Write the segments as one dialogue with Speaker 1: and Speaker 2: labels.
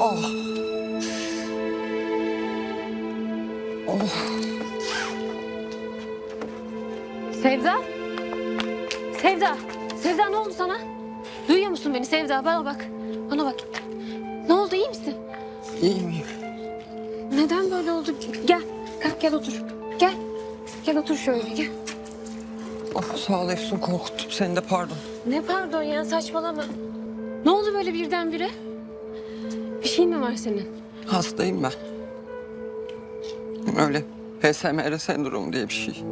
Speaker 1: Oh. Oh.
Speaker 2: Sevda? Sevda? Sevda ne oldu sana? Duyuyor musun beni Sevda? Bana bak. Bana bak. Ne oldu iyi misin?
Speaker 1: İyiyim iyiyim.
Speaker 2: Neden böyle oldu? Gel. Kalk gel otur. Gel. Gel otur şöyle gel.
Speaker 1: Oh, sağ ol Efsun korkuttum seni de pardon.
Speaker 2: Ne pardon ya saçmalama. Ne oldu böyle birdenbire? Bir şey mi var senin?
Speaker 1: Hastayım ben. Öyle PSMR sendromu diye bir şey.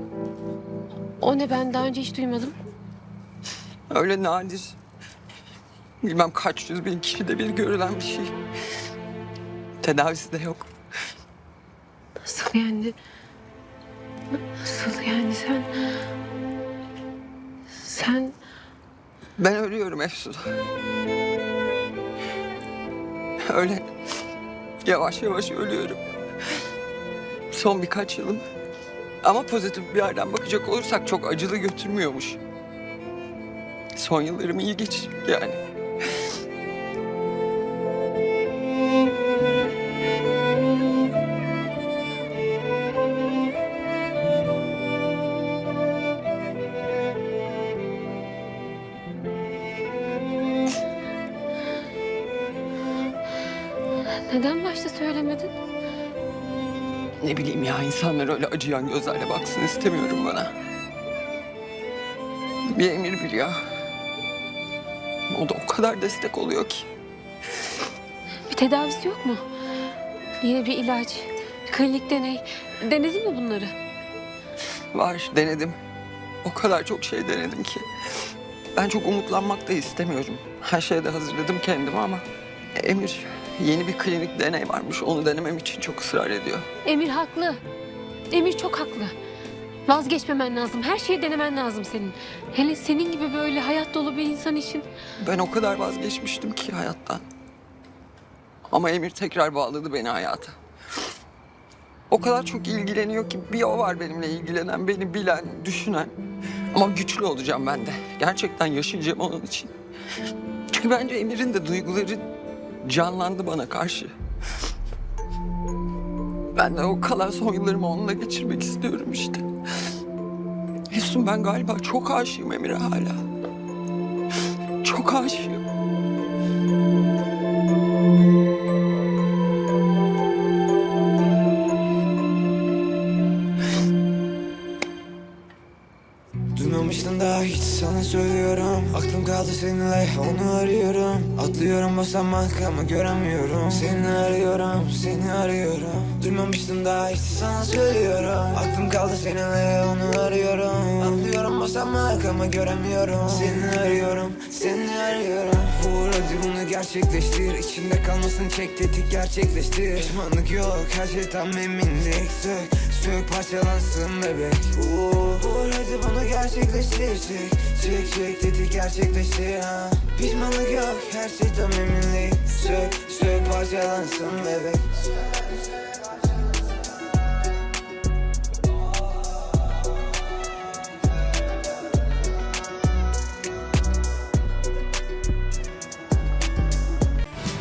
Speaker 2: O ne ben daha önce hiç duymadım.
Speaker 1: Öyle nadir. Bilmem kaç yüz bin kişide bir görülen bir şey. Tedavisi de yok.
Speaker 2: Nasıl yani? Nasıl yani sen... Sen
Speaker 1: Ben ölüyorum Efsun. Öyle yavaş yavaş ölüyorum. Son birkaç yılım. Ama pozitif bir yerden bakacak olursak çok acılı götürmüyormuş. Son yıllarım iyi geçecek yani.
Speaker 2: Neden başta söylemedin?
Speaker 1: Ne bileyim ya insanlar öyle acıyan gözlerle baksın istemiyorum bana. Bir emir biliyor. O da o kadar destek oluyor ki.
Speaker 2: Bir tedavisi yok mu? Yine bir ilaç, bir klinik deney. Denedin mi bunları?
Speaker 1: Var denedim. O kadar çok şey denedim ki. Ben çok umutlanmak da istemiyorum. Her şeye de hazırladım kendimi ama Emir yeni bir klinik deney varmış. Onu denemem için çok ısrar ediyor.
Speaker 2: Emir haklı. Emir çok haklı. Vazgeçmemen lazım. Her şeyi denemen lazım senin. Hele senin gibi böyle hayat dolu bir insan için.
Speaker 1: Ben o kadar vazgeçmiştim ki hayattan. Ama Emir tekrar bağladı beni hayata. O kadar çok ilgileniyor ki bir o var benimle ilgilenen, beni bilen, düşünen. Ama güçlü olacağım ben de. Gerçekten yaşayacağım onun için. Çünkü bence Emir'in de duyguları canlandı bana karşı. Ben de o kalan son yıllarımı onunla geçirmek istiyorum işte. Efsun ben galiba çok aşığım Emir'e hala. Çok aşığım.
Speaker 3: Daha hiç sana söylüyorum. Aklım kaldı seninle onu arıyorum. Atlıyorum basamak ama göremiyorum. Seni arıyorum seni arıyorum Duymamıştım daha hiç sana söylüyorum. Aklım kaldı seninle onu arıyorum. Atlıyorum basamak ama göremiyorum. Seni arıyorum seni arıyorum. Vur hadi bunu gerçekleştir. İçinde kalmasın çek tetik gerçekleştir. Pişmanlık yok her şey tam eminlik. Sök sök parçalansın bebek. Vur hadi bunu gerçekleştir Çek çek çek tetik gerçekleştir ha. Pişmanlık yok her şey tam eminlik. Sök sök parçalansın bebek